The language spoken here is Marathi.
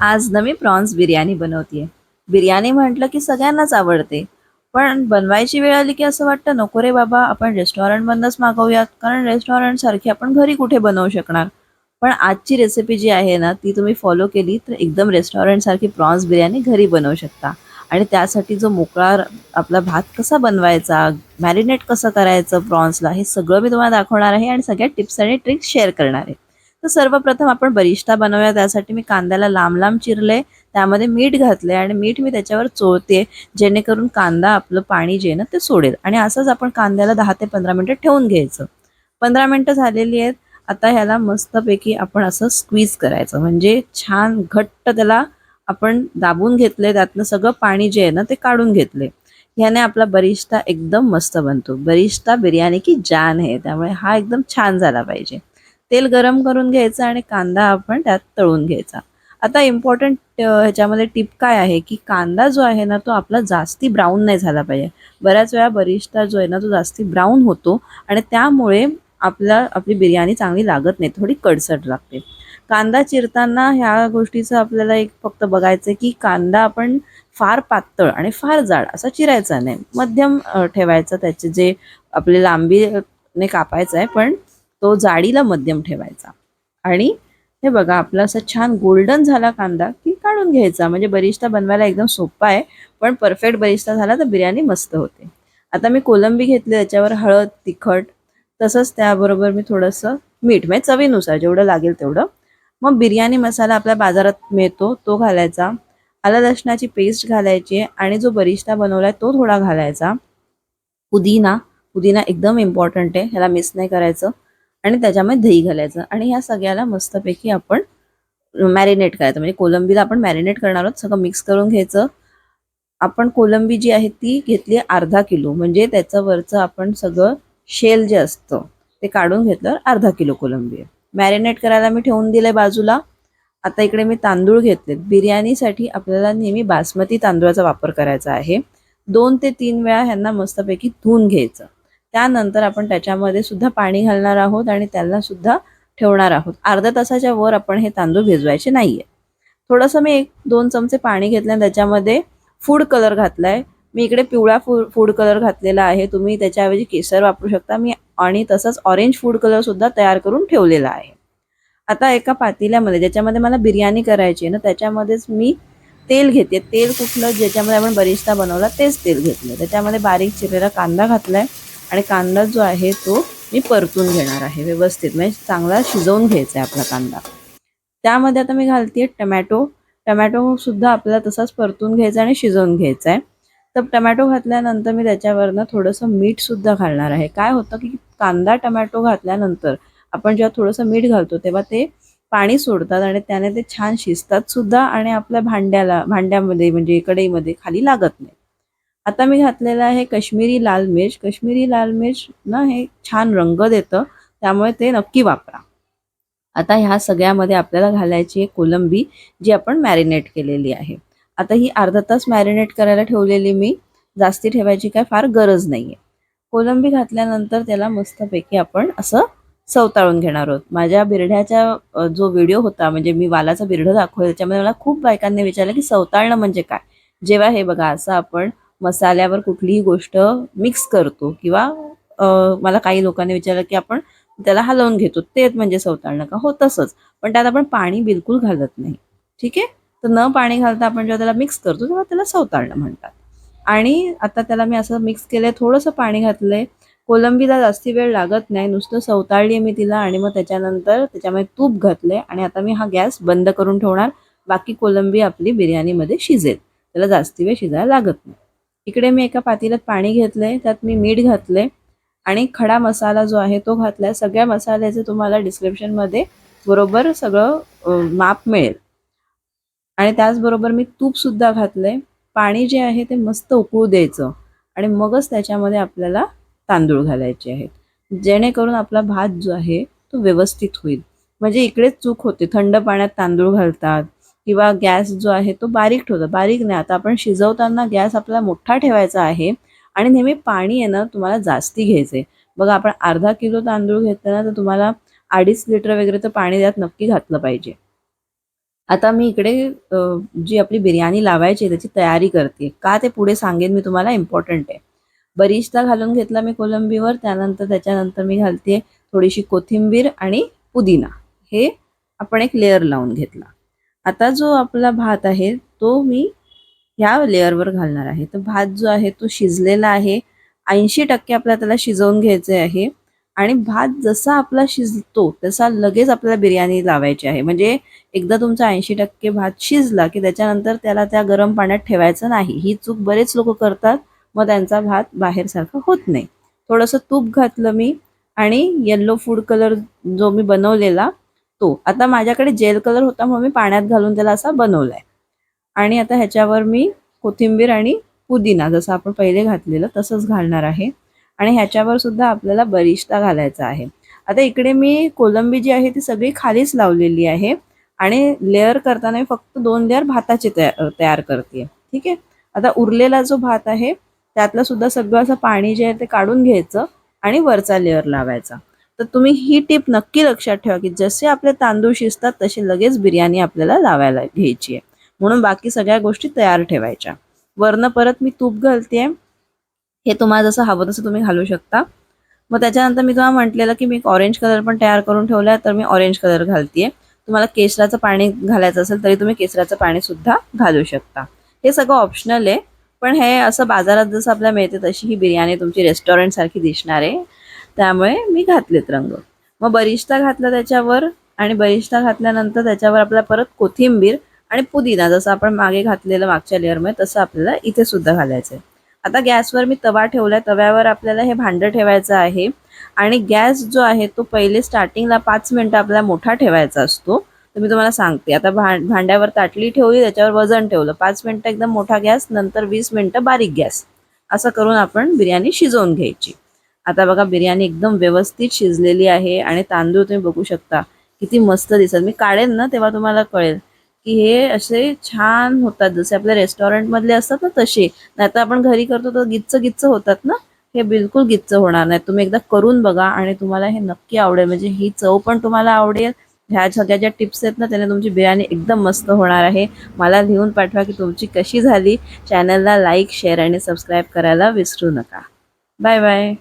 आज ना मी प्रॉन्स बिर्याणी बनवते बिर्याणी म्हटलं की सगळ्यांनाच आवडते. पण बनवायची वेळ आली की असं वाटतं नको रे बाबा आपण रेस्टॉरंटमधनंच मागवूयात. कारण रेस्टॉरंट सारखी आपण घरी कुठे बनवू शकणार? पण आजची रेसिपी जी आहे ना ती तुम्ही फॉलो केली तर एकदम रेस्टॉरंटसारखी प्रॉन्स बिर्याणी घरी बनवू शकता. आणि त्यासाठी जो मोकळा आपला भात कसा बनवायचा मॅरिनेट कसं करायचं प्रॉन्सला हे सगळं मी तुम्हाला दाखवणार आहे आणि सगळ्या टिप्स आणि ट्रिक्स शेअर करणार आहे. तर सर्वप्रथम आपण बरिष्ठा बनवूया. त्यासाठी मी कांद्याला लांब लांब चिरले त्यामध्ये मीठ घातले आणि मीठ मी त्याच्यावर चोळते जेणेकरून कांदा आपलं पाणी जे आहे ना ते सोडेल. आणि असंच आपण कांद्याला दहा ते पंधरा मिनटं ठेवून घ्यायचं. पंधरा मिनटं झालेली आहेत. आता ह्याला मस्तपैकी आपण असं स्क्वीज करायचं. म्हणजे छान घट्ट त्याला आपण दाबून घेतले त्यातनं सगळं पाणी जे आहे ना ते काढून घेतले ह्याने आपला बरिस्ता एकदम मस्त बनतो. बरिस्ता बिर्याणी की जान आहे. त्यामुळे हा एकदम छान झाला पाहिजे. तेल गरम करून घ्यायचं आणि कांदा आपण त्यात तळून घ्यायचा. आता इम्पॉर्टंट ह्याच्यामध्ये टिप काय आहे की कांदा जो आहे ना तो आपला जास्ती ब्राऊन नाही झाला पाहिजे. बऱ्याच वेळा बरिष्ठा जो आहे ना तो जास्ती ब्राऊन होतो आणि त्यामुळे आपला आपली बिर्याणी चांगली लागत नाही थोडी कडसट लागते. कांदा चिरताना ह्या गोष्टीचं आपल्याला एक फक्त बघायचं आहे की कांदा आपण फार पातळ आणि फार जाड असा चिरायचा नाही. मध्यम ठेवायचा त्याचे जे आपली लांबीने कापायचं आहे पण तो जाडीला मध्यम ठेवायचा. आणि हे बघा आपला असं छान गोल्डन झाला कांदा की काढून घ्यायचा. म्हणजे बरिश्ता बनवायला एकदम सोपा आहे पण परफेक्ट बरिश्ता झाला तर बिर्याणी मस्त होते. आता मी कोलंबी घेतली त्याच्यावर हळद तिखट तसंच त्याबरोबर मी थोडंसं मीठ म्हणजे चवीनुसार जेवढं लागेल तेवढं. मग बिर्याणी मसाला आपल्या बाजारात मिळतो तो घालायचा. आलं लसणाची पेस्ट घालायची आणि जो बरिस्ता बनवलाय तो थोडा घालायचा. पुदिना पुदिना एकदम इम्पॉर्टंट आहे ह्याला मिस नाही करायचं. आणि त्याच्यामध्ये दही घालायचं. आणि ह्या सगळ्याला मस्तपैकी आपण मॅरिनेट करायचं. म्हणजे कोलंबीला आपण मॅरिनेट करणार आहोत. सगळं मिक्स करून घ्यायचं. आपण कोलंबी जी आहे ती घेतली अर्धा किलो. म्हणजे त्याचं वरचं आपण सगळं शेल जे असतं ते काढून घेतलं अर्धा किलो कोलंबी आहे. मॅरिनेट करायला मी ठेवून दिलं बाजूला. आता इकडे मी तांदूळ घेतलेत. बिर्याणीसाठी आपल्याला नेहमी बासमती तांदूळाचा वापर करायचा आहे. दोन ते तीन वेळा ह्यांना मस्तपैकी धुवून घ्यायचं. त्यानंतर आपण त्याच्यामध्ये सुद्धा पाणी घालणार आहोत आणि त्याला सुद्धा ठेवणार आहोत. अर्ध्या तासाच्या वर आपण हे तांदूळ भिजवायचे नाहीये. थोडंसं मी एक दोन चमचे पाणी घेतलं आणि त्याच्यामध्ये फूड कलर घातलाय. मी इकडे पिवळा फूड फूड कलर घातलेला आहे. तुम्ही त्याच्याऐवजी केसर वापरू शकता. मी आणि तसंच ऑरेंज फूड कलर सुद्धा तयार करून ठेवलेला आहे. आता एका पातेल्यामध्ये ज्याच्यामध्ये मला बिर्याणी करायची आहे ना त्याच्यामध्येच मी तेल घेते. तेल कुठलं ज्याच्यामध्ये आपण बरिस्ता बनवला तेच तेल घेतलं. त्याच्यामध्ये बारीक चिरलेला कांदा घातलाय. आणि कांदा जो आहे तो मी परतून घेणार आहे व्यवस्थित. म्हणजे चांगला शिजवून घ्यायचा आहे आपला कांदा. त्यामध्ये आता मी घालते टमॅटो. टमॅटो सुद्धा आपल्याला तसाच परतून घ्यायचा आणि शिजवून घ्यायचा आहे. तर टमॅटो घातल्यानंतर मी त्याच्यावरनं थोडंसं मीठ सुद्धा घालणार आहे. काय होतं की कांदा टमॅटो घातल्यानंतर आपण जेव्हा थोडंसं मीठ घालतो तेव्हा ते पाणी सोडतात आणि त्याने ते छान शिजतात सुद्धा आणि आपल्या भांड्याला भांड्यामध्ये म्हणजे कढईमध्ये खाली लागत नाही आता मी घातलेलं आहे कश्मीरी लाल मिर्च. कश्मीरी लाल मिर्च ना हे छान रंग देतं त्यामुळे ते नक्की वापरा. आता ह्या सगळ्यामध्ये आपल्याला घालायची आहे कोलंबी जी आपण मॅरिनेट केलेली आहे. आता ही अर्धा तास मॅरिनेट करायला ठेवलेली मी जास्ती ठेवायची काय फार गरज नाही आहे कोलंबी घातल्यानंतर त्याला मस्तपैकी आपण असं सवताळून घेणार आहोत. माझ्या बिरढ्याचा जो व्हिडिओ होता म्हणजे मी वालाचा बिरढं दाखवलं त्याच्यामध्ये मला खूप बायकांनी विचारलं की सवताळणं म्हणजे काय? जेव्हा हे बघा असं आपण मसाल्यावर कुठलीही गोष्ट मिक्स करतो किंवा मला काही लोकांनी विचारलं की आपण त्याला हलवून घेतो तेच म्हणजे सवताळणं का हो तसंच. पण त्यात आपण पाणी बिलकुल घालत नाही. ठीक आहे? तर न पाणी घालता आपण जेव्हा त्याला मिक्स करतो तेव्हा त्याला सवताळणं म्हणतात. आणि आता त्याला मी असं मिक्स केलंय थोडंसं पाणी घातलंय. कोलंबीला जास्ती वेळ लागत नाही नुसतं सवताळली मी तिला आणि मग त्याच्यानंतर त्याच्यामध्ये तूप घातलंय आणि आता मी हा गॅस बंद करून ठेवणार. बाकी कोलंबी आपली बिर्याणीमध्ये शिजेल. त्याला जास्ती वेळ शिजायला लागत नाही. इकडे मी एका पातेल्यात पाणी घेतलंय त्यात मी मीठ घातलंय आणि खडा मसाला जो आहे तो घातलाय. सगळ्या मसाल्याचं तुम्हाला डिस्क्रिप्शनमध्ये बरोबर सगळं माप मिळेल. आणि त्याचबरोबर मी तूपसुद्धा घातलंय. पाणी जे आहे ते मस्त उकळू द्यायचं आणि मगच त्याच्यामध्ये आपल्याला तांदूळ घालायचे आहेत. जेणेकरून आपला भात जो आहे तो व्यवस्थित होईल. म्हणजे इकडेच चूक होते. थंड पाण्यात तांदूळ घालतात किंवा गॅस जो आहे तो बारीक ठेवतो. बारीक नाही. आता आपण शिजवताना गॅस आपला मोठा ठेवायचा आहे आणि नेहमी पाणी आहे ना तुम्हाला जास्ती घ्यायचं आहे बघा आपण अर्धा किलो तांदूळ घेताना तर तुम्हाला अडीच लिटर वगैरे तर पाणी त्यात नक्की घातलं पाहिजे. आता मी इकडे जी आपली बिर्याणी लावायची आहे त्याची तयारी करते. का ते पुढे सांगेन मी तुम्हाला इम्पॉर्टंट आहे. बरिस्ता घालून घेतला मी कोलंबीवर त्यानंतर त्याच्यानंतर मी घालते थोडीशी कोथिंबीर आणि पुदिना. हे आपण एक लेअर लावून घेतला. आता जो आपला भात आहे तो मी ह्या लेअरवर घालणार आहे. तर भात जो आहे तो शिजलेला आहे. ऐंशी टक्के आपल्याला त्याला शिजवून घ्यायचे आहे. आणि भात जसा आपला शिजतो तसा लगेच आपल्याला बिर्याणी लावायची आहे. म्हणजे एकदा तुमचा ऐंशी टक्के भात शिजला की त्याच्यानंतर त्याला त्या गरम पाण्यात ठेवायचं नाही. ही चूक बरेच लोक करतात. मग त्यांचा भात बाहेरसारखा होत नाही. थोडंसं तूप घातलं मी आणि येल्लो फूड कलर जो मी बनवलेला तो. आता माझ्याकडे जेल कलर होता म्हणून मी पाण्यात घालून त्याला असा बनवलाय. आणि आता ह्याच्यावर मी कोथिंबीर आणि पुदिना जसं आपण पहिले घातलेलं तसंच घालणार आहे. आणि ह्याच्यावर सुद्धा आपल्याला बरिश्ता घालायचा आहे. आता इकडे मी कोलंबी जी आहे ती सगळी खालीच लावलेली आहे. आणि लेअर करताना मी फक्त दोन लेअर भाताचे तयार तयार करते. ठीक आहे? आता उरलेला जो भात आहे त्यातलं सुद्धा सगळं असं पाणी जे आहे ते काढून घ्यायचं आणि वरचा लेअर लावायचा. तर तुम्ही ही टीप नक्की लक्षात ठेवा की जसे आपले तांदूळ शिजतात तशी लगेच बिर्याणी आपल्याला लावायला घ्यायची आहे. म्हणून बाकी सगळ्या गोष्टी तयार ठेवायच्या. वरनं परत मी तूप घालते हे तुम्हाला जसं हवं तसं तुम्ही घालू शकता. मग त्याच्यानंतर मी तुम्हाला म्हटलेलं की मी एक ऑरेंज कलर पण तयार करून ठेवला आहे तर मी ऑरेंज कलर घालतेय. तुम्हाला केसराचं पाणी घालायचं असेल तरी तुम्ही केसराचं पाणी सुद्धा घालू शकता. हे सगळं ऑप्शनल आहे. पण हे असं बाजारात जसं आपल्याला मिळते तशी ही बिर्याणी तुमची रेस्टॉरंट सारखी दिसणार आहे. त्यामुळे मी घातलेत रंग. मग बरिस्ता घातला त्याच्यावर आणि बरिस्ता घातल्यानंतर त्याच्यावर आपल्याला परत कोथिंबीर आणि पुदिना जसं आपण मागे घातलेलं मागच्या लेअरमध्ये तसं आपल्याला इथे सुद्धा घालायचं आहे आता गॅसवर मी तवा ठेवलाय. तव्यावर आपल्याला हे भांडं ठेवायचं आहे आणि गॅस जो आहे तो पहिले स्टार्टिंगला पाच मिनटं आपल्याला मोठा ठेवायचा असतो. तर मी तुम्हाला सांगते. आता भां भांड्यावर ताटली ठेवली त्याच्यावर वजन ठेवलं. पाच मिनटं एकदम मोठा गॅस नंतर वीस मिनटं बारीक गॅस. असं करून आपण बिर्याणी शिजवून घ्यायची. आता बघा बिर्याणी एकदम व्यवस्थित शिजलेली आहे आणि तांदूळ तुम्ही बघू शकता. किती मस्त दिसत मी काढेन ना तेव्हा तुम्हाला कळेल की हे असे छान होतात. जसे आपल्या रेस्टॉरंटमधले असतात ना तसे. नाही तर आपण घरी करतो तर गिच्च गिच्च होतात ना. हे बिलकुल गिच्च होणार नाही. तुम्ही एकदा करून बघा आणि तुम्हाला हे नक्की आवडेल. म्हणजे ही चव पण तुम्हाला आवडेल. ह्या सगळ्या ज्या टिप्स आहेत ना त्याने तुमची बिर्याणी एकदम मस्त होणार आहे. मला लिहून पाठवा की तुमची कशी झाली. चॅनलला लाईक शेअर आणि सबस्क्राईब करायला विसरू नका. Bye bye.